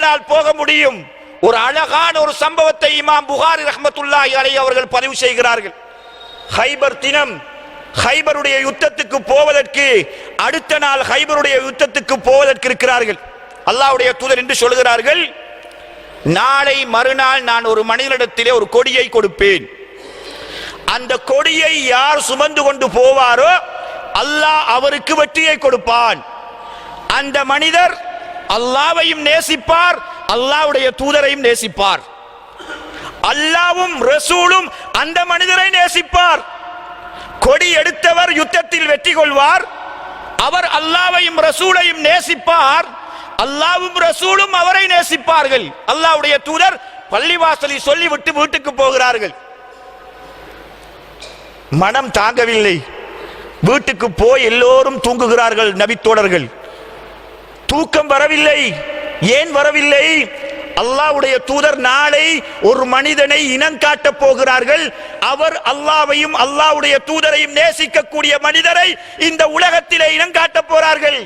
உங்களால் போக முடியும். ஒரு அழகான ஒரு சம்பவத்தை இமாம் புகாரி ரஹமத்துல்லாஹி அலை அவர்கள் பதிவு செய்கிறார்கள். ஹைபர் தினம் ஹைபருடைய யுத்தத்துக்கு போவதற்கு அடுத்த நாள் ஹைபருடைய யுத்தத்துக்கு போவதற்கு இருக்கிறார்கள். அல்லாஹ்வுடைய தூதர் என்று சொல்கிறார்கள் நாளை மறுநாள் நான் ஒரு மனிதனிடத்திலே ஒரு கொடியை கொடுப்பேன். அந்த கொடியை யார் சுமந்து கொண்டு போவாரோ அல்லாஹ் அவருக்கு வெற்றியை கொடுப்பான். அந்த மனிதர் அல்லாவையும் நேசிப்பார் அல்லாஹ்வுடைய தூதரையும் நேசிப்பார். அல்லாவும் ரசூலும் அந்த மனிதரை நேசிப்பார். கொடி எடுத்தவர் யுத்தத்தில் வெற்றி கொள்வார். அவர் அல்லாவையும் ரசூலையும் நேசிப்பார். அல்லாவும் ரசூலும் அவரை நேசிப்பார்கள். அல்லாவுடைய தூதர் பள்ளிவாசலை சொல்லிவிட்டு வீட்டுக்கு போகிறார்கள். மனம் தாங்கவில்லை. வீட்டுக்கு போய் எல்லோரும் தூங்குகிறார்கள் நபித்தோடர்கள் தூக்கம் வரவில்லை. ஏன் வரவில்லை? அல்லாவுடைய தூதர் நாளை ஒரு மனிதனை இனம் காட்டப் போகிறார்கள். அவர் அல்லாவையும் அல்லாவுடைய தூதரையும் நேசிக்கக்கூடிய மனிதரை இந்த உலகத்திலே இனம் காட்டப் போறார்கள்.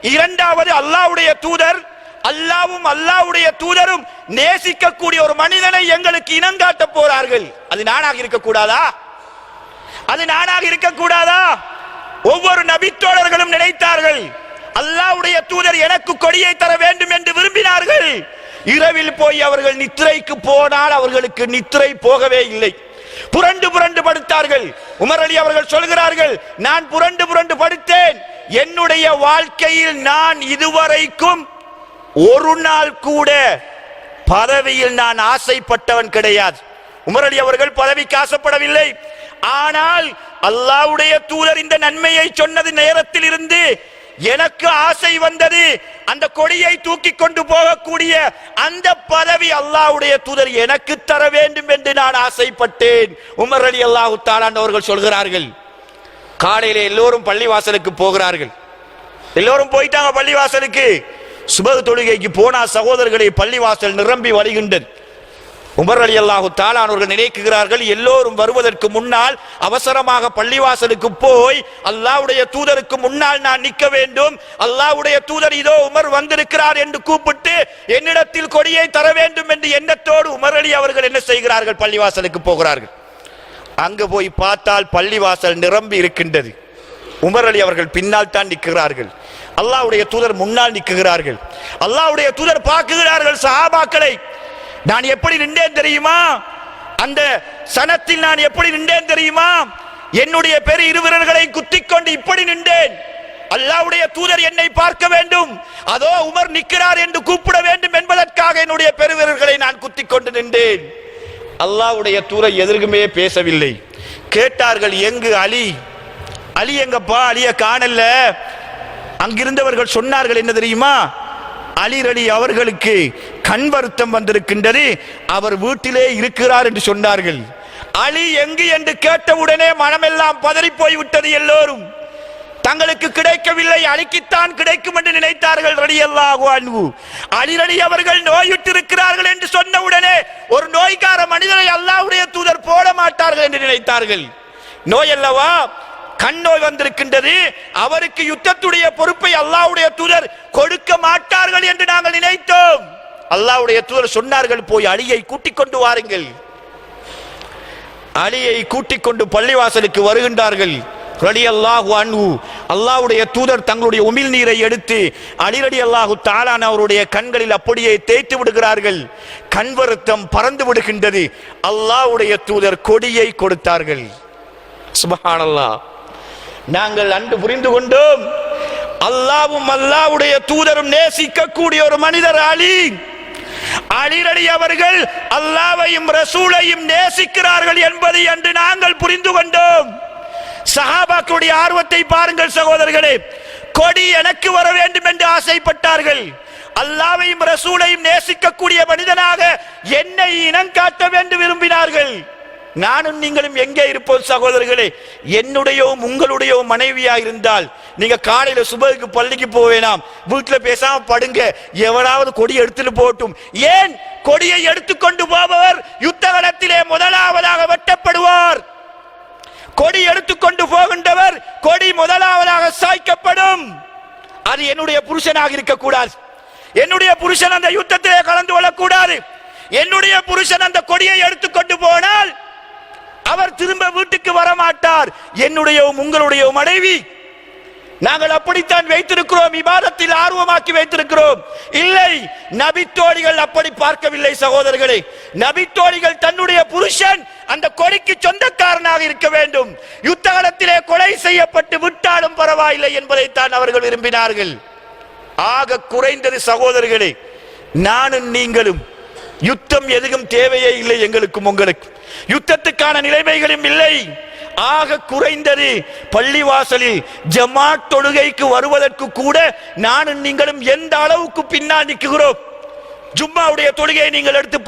இரண்டாவது அல்லாஹ்வுடைய தூதர் அல்லாவும் அல்லாஹ்வுடைய தூதரும் நேசிக்கக்கூடிய ஒரு மனிதனை எங்களுக்கு இனம் காட்டப் போறார்கள். அது நானாக இருக்கக்கூடாதா? அது நானாக இருக்கக்கூடாதா? ஒவ்வொரு நபித்தோழர்களும் நினைத்தார்கள். தூதர் எனக்கு கொடியை தர வேண்டும் என்று விரும்பினார்கள். இரவில் போய் அவர்கள் நித்திரைக்கு போனால் அவர்களுக்கு நித்திரை போகவே இல்லை. புரண்டு புரண்டு படுத்தார்கள். உமர் அலி அவர்கள் சொல்கிறார்கள் நான் புரண்டு புரண்டு படுத்தேன். என்னுடைய வாழ்க்கையில் நான் இதுவரைக்கும் ஒரு நாள் கூட பதவியில் நான் ஆசைப்பட்டவன் கிடையாது. உமர் அலி அவர்கள் பதவிக்கு ஆசைப்படவில்லை. ஆனால் அல்லாஹ்வுடைய தூதர் இந்த நன்மையை சொன்னது நேரத்தில் இருந்து எனக்கு ஆசை வந்தது அந்த கொடியை தூக்கி கொண்டு போகக்கூடிய அந்த பதவி அல்லாவுடைய தூதர் எனக்கு தர வேண்டும் என்று நான் ஆசைப்பட்டேன். உமர் அலி அல்லாஹு அவர்கள் சொல்கிறார்கள் காலையில எல்லோரும் பள்ளிவாசலுக்கு போகிறார்கள். எல்லோரும் போயிட்டாங்க பள்ளிவாசலுக்கு. சுப தொழுகைக்கு போனா சகோதரர்களை பள்ளிவாசல் நிரம்பி வருகின்றது. உமர் அலி அல்லாஹு தாலானவர்கள் நினைக்குகிறார்கள் எல்லோரும் வருவதற்கு முன்னால் அவசரமாக பள்ளிவாசலுக்கு போய் அல்லாவுடைய தூதருக்கு முன்னால் நான் நிற்க வேண்டும் அல்லாஹ்வுடைய தூதர் இதோ உமர் வந்திருக்கிறார் என்று கூப்பிட்டு என்னிடத்தில் கொடியை தர வேண்டும் என்று எண்ணத்தோடு உமர் அலி அவர்கள் என்ன செய்கிறார்கள்? பள்ளிவாசலுக்கு போகிறார்கள். அங்கு போய் பார்த்தால் பள்ளிவாசல் நிரம்பி இருக்கின்றது. உமர் அலி அவர்கள் பின்னால் தான் நிற்கிறார்கள். அல்லாஹ்வுடைய தூதர் முன்னால் நிற்கிறார்கள் அல்லாவுடைய தூதர் பார்க்குகிறார்கள் சஹாபாக்களை நான் எப்படி நின்றேன் தெரியுமா? அந்த சனத்தில் நான் எப்படி நின்றேன் தெரியுமா? என்னுடைய பெரு இருவிரல்களை குத்தி கொண்டு இப்படி நின்றேன். அல்லாவுடைய தூதர் என்னை பார்க்க வேண்டும். அதோ உமர் நிற்கிறார் என்று கூப்பிட வேண்டும் என்பதற்காக என்னுடைய பெருவீரர்களை நான் குத்திக் கொண்டு நின்றேன். அல்லாஹ்வுடைய தூதர் எதற்குமே பேசவில்லை. கேட்டார்கள் எங்கு அலி? அலி எங்கப்பா? அலிய காணல. அங்கிருந்தவர்கள் சொன்னார்கள் என்ன தெரியுமா? அலிரலி அவர்களுக்கு கண் வருத்தம் வந்திருக்கின்றது. அவர் வீட்டிலே இருக்கிறார் என்று சொன்னார்கள். அலி எங்கு என்று கேட்டவுடனே மனமெல்லாம் பதறி போய்விட்டது எல்லோரும். தங்களுக்கு கிடைக்கவில்லை அழிக்குத்தான் கிடைக்கும் என்று நினைத்தார்கள் ரடி அல்லாஹு அலிரடி அவர்கள் நோயுற்றிருக்கிறார்கள் இருக்கிறார்கள் என்று சொன்னவுடனே ஒரு நோய்க்கார மனிதரை அல்லாஹ்வுடைய தூதர் போட மாட்டார்கள் என்று நினைத்தார்கள். நோய் அல்லவா கண் நோய் வந்திருக்கின்றது. அவருக்கு யுத்தத்துடைய பொறுப்பை அல்லாவுடைய தூதர் கொடுக்க மாட்டார்கள் என்று நாங்கள் நினைத்தோம். அல்லாவுடைய தூதர் சொன்னார்கள் போய் அலியை கூட்டிக் கொண்டு வாருங்கள். அலியை கூட்டிக் கொண்டு பள்ளிவாசலுக்கு வருகின்றார்கள். ரலி அல்லாஹு அன்பு அல்லாவுடைய தூதர் தங்களுடைய உமிழ் நீரை எடுத்து அலிரடி அல்லாஹு தாலான் அவருடைய கண்களில் அப்படியே தேய்த்து விடுகிறார்கள். கண் வருத்தம் பறந்து விடுகின்றது. அல்லாவுடைய தூதர் கொடியை கொடுத்தார்கள். சுபஹானல்லாஹ். நாங்கள் அன்று புரிந்து கொண்டோம். அல்லாவும் அல்லாவுடைய தூதரும் நேசிக்கக்கூடிய ஒரு மனிதர் அலி. அலிரடி அவர்கள் அல்லாவையும் ரசூலையும் நேசிக்கிறார்கள் என்பதை அன்று நாங்கள் புரிந்து கொண்டோம். சஹாபாக்களுடைய ஆர்வத்தை பாருங்கள் சகோதரர்களே. கொடி எனக்கு வர வேண்டும் என்று ஆசைப்பட்டார்கள். அல்லாவையும் ரசூலையும் நேசிக்கக்கூடிய மனிதனாக என்னை இனம் காட்ட வேண்டும் விரும்பினார்கள். நானும் நீங்களும் எங்கே இருப்போம் சகோதரர்களே? என்னுடையோ உங்களுடையோ மனைவியா இருந்தால் நீங்க காலையில சுபகுக்கு பள்ளிக்கு போக வேணாம் வீட்டுல பேசாம படுங்க. எவனாவது கொடி எடுத்துட்டு போட்டும் ஏன்? கொடியை எடுத்துக்கொண்டு போபவர் யுத்த களத்திலே முதலாவதாக வெட்டப்படுவார். கொடி எடுத்துக்கொண்டு போகின்றவர் கொடி முதலாவதாக சாய்க்கப்படும். அது என்னுடைய புருஷனாக இருக்கக்கூடாது. என்னுடைய புருஷன் அந்த யுத்தத்திலே கலந்து கொள்ளக்கூடாது. என்னுடைய புருஷன் அந்த கொடியை எடுத்துக்கொண்டு அவர் திரும்ப வீட்டுக்கு வரமாட்டார். என்னுடைய உங்களுடைய மனைவி. நாங்கள் அப்படித்தான் வைத்திருக்கிறோம் விவாதத்தில் ஆர்வமாக்கி வைத்திருக்கிறோம். இல்லை நபித்தோழிகள் அப்படி பார்க்கவில்லை சகோதரர்களே. நபித்தோழிகள் தன்னுடைய புருஷன் அந்த கொடிக்கு சொந்தக்காரனாக இருக்க வேண்டும். யுத்த காலத்திலே கொலை செய்யப்பட்டு விட்டாலும் பரவாயில்லை என்பதைத்தான் அவர்கள் விரும்பினார்கள். ஆக குறைந்தது சகோதரர்களே நானும் நீங்களும் யுத்தம் எதுவும் தேவையே இல்லை எங்களுக்கும் உங்களுக்கு. யுத்தத்துக்கான நிலைமைகளும் இல்லை. ஆக குறைந்தது பள்ளிவாசலில் ஜமாத் தொழுகைக்கு வருவதற்கு கூட நானும் நீங்களும் எந்த அளவுக்கு பின்னால் நிற்கிறோம் ஜும்மாவுடைய தொழுகையை நீங்கள் எடுத்து